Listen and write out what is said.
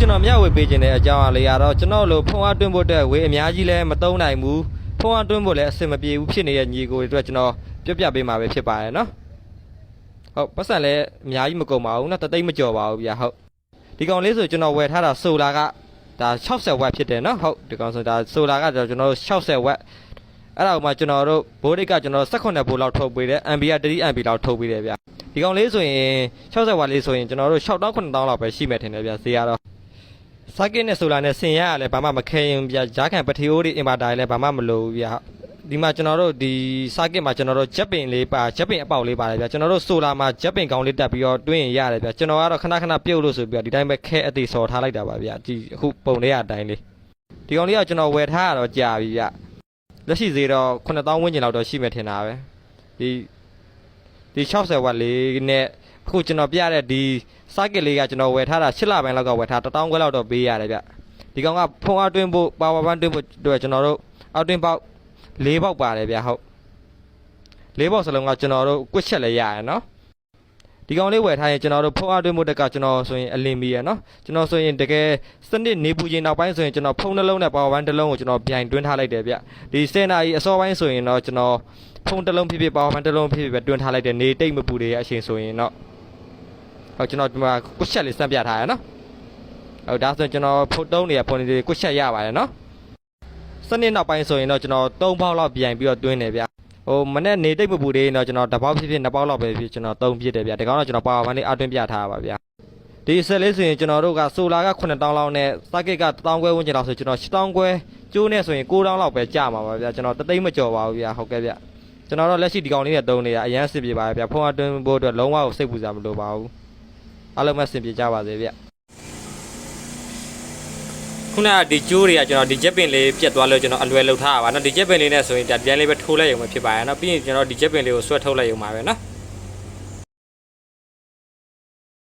ကျွန်တော်မျှဝေပေးခြင်းတဲ့အကြောင်းအရာကတော့ကျွန်တော်လိုဖုန်းအားတွင်းဖို့အတွက်ဝေးအများကြီးလည်းမသုံးနိုင်ဘူးဖုန်းအားတွင်းဖို့လည်းအဆင်မပြေဘူးဖြစ်နေတဲ့ညီကိုတွေအတွက်ကျွန်တော်ပြပြပေးမှာပဲဖြစ်ပါတယ်နော်ဟုတ်ပတ်စံလည်းအများကြီးမကုန်ပါဘူးနော်တသိမ့်မကြော်ပါဘူးဗျာဟုတ်ဒီကောင်လေးဆိုကျွန်တော်ဝယ်ထားတာဆိုလာကဒါ60ဝက်ဖြစ်တယ်နော်ဟုတ်ဒီကောင်ဆိုဒါဆိုလာကတော့ကျွန်တော်တို့60ဝက်အဲ့ဒါကမှကျွန်တော်တို့ဘိုးဒိတ်ကကျွန်တော်18ဘိုးလောက်ထုတ်ပေးတယ် MB က 3 MB လောက်ထုတ်ပေးတယ်ဗျာဒီကောင်လေးဆိုရင်60ဝက်လေးဆိုရင်ကျွန်တော်တို့6000 9000လောက်ပဲရှိမယ်ထင်တယ်ဗျာဈေးကတော့ စကစ်နဲ့ဆိုလာနဲ့ဆင်ရရလဲဘာမှမခဲရင်ဗျာဂျားခံပထီယိုးတွေအင်ဗာတာတွေလည်းဘာမှမလိုဘူးဗျာဒီမှာကျွန်တော်တို့ဒီစကစ်မှာကျွန်တော်တို့ဂျက်ပင်လေးပါဂျက်ပင်အပေါက်လေးပါတယ်ဗျာကျွန်တော်တို့ဆိုလာမှာဂျက်ပင်ကောင်းလေးတက်ပြီးတော့တွင်းရင်ရတယ်ဗျာကျွန်တော်ကတော့ခဏခဏပြုတ်လို့ဆိုပြီးတော့ဒီတိုင်းပဲခဲအသေးစော်ထားလိုက်တာပါဗျာဒီအခုပုံလေးအတိုင်းလေးဒီကောင်လေးကကျွန်တော်ဝယ်ထားရတော့ကြာပြီဗျာလက်ရှိဈေးတော့9000ဝန်းကျင်လောက်တော့ရှိမယ်ထင်တာပဲဒီဒီ60ဝက်လေးနဲ့ အခုကျွန်တော်ပြရတဲ့ဒီစကစ်လေးကကျွန်တော်ဝယ်ထားတာ8လပိုင်းလောက်ကဝယ်ထား1000ခွဲလောက်တော့ပေးရတယ်ဗျဒီကောင်ကဖုန်းအတွင်းဖို့ပါဝါဘန်တွင်းဖို့အတွက်ကျွန်တော်တို့အောက်တွင်းပေါက်၄ပေါက်ပါတယ်ဗျဟုတ်၄ပေါက်စလုံးကကျွန်တော်တို့ကွက်ချက်လည်းရရနော်ဒီကောင်လေးဝယ်ထားရင်ကျွန်တော်တို့ဖုန်းအတွင်းဖို့တက်ကကျွန်တော်ဆိုရင်အလင်းမီရနော်ကျွန်တော်ဆိုရင်တကယ်စနစ်နေပူချင်းနောက်ပိုင်းဆိုရင်ကျွန်တော်ဖုန်းနှလုံးနဲ့ပါဝါဘန်တစ်လုံးကိုကျွန်တော်ပြန်တွင်းထားလိုက်တယ်ဗျဒီစင်နာကြီးအစောပိုင်းဆိုရင်တော့ကျွန်တော်ဖုန်းတစ်လုံးဖြစ်ဖြစ်ပါဝါဘန်တစ်လုံးဖြစ်ဖြစ်ပဲတွင်းထားလိုက်တယ်နေတိတ်မပူတွေရအချိန်ဆိုရင်တော့ ဟုတ်ကျွန်တော်ဒီမှာကွက်ချက်လေးစမ်းပြထားရနော်ဟုတ်ဒါဆိုရင်ကျွန်တော်ဖုတ်တုံးနေရဖုန်းလေးကွက်ချက်ရပါတယ်နော်စနစ်နောက်ပိုင်းဆိုရင်တော့ကျွန်တော်၃ပေါက်လောက်ပြန်ပြီးတော့တွင်းနေဗျဟိုမနေ့နေတိတ်မပူသေးရင်တော့ကျွန်တော်တစ်ပေါက်ဖြစ်ဖြစ်နှစ်ပေါက်လောက်ပဲဖြစ်ကျွန်တော်သုံးဖြစ်တယ်ဗျဒီကောင်တော့ကျွန်တော်ပါဝါမန်းလေးအတွင်းပြထားပါဗျဒီဆက်လေးဆိုရင်ကျွန်တော်တို့ကဆိုလာက9000လောက်နဲ့စကစ်က1000ခွဲဝန်းကျင်လောက်ဆိုကျွန်တော်8000ခွဲကျိုးနဲ့ဆိုရင်9000လောက်ပဲကြာမှာပါဗျကျွန်တော်တသိမ့်မကြော်ပါဘူးဗျဟုတ်ကဲ့ဗျကျွန်တော်တော့လက်ရှိဒီကောင်လေးနဲ့သုံးနေတာအရန်အဆင်ပြေပါဗျဖုန်းအတွင်းဖို့အတွက်လုံးဝကိုစိတ်ပူစရာမလိုပါဘူး အားလုံးပဲအဆင်ပြေကြပါစေဗျခုနကဒီကျိုးတွေကကျွန်တော်ဒီချက်ပင်လေးပြတ်သွားလို့ကျွန်တော်အလွယ်လောက်ထားတာပါနော်ဒီချက်ပင်လေးနဲ့ဆိုရင်ဒါဒီတိုင်းလေးပဲထိုးလိုက်ရုံပဲဖြစ်ပါရဲ့နော်ပြီးရင်ကျွန်တော်ဒီချက်ပင်လေးကိုဆွဲထုတ်လိုက်ရုံပါပဲနော်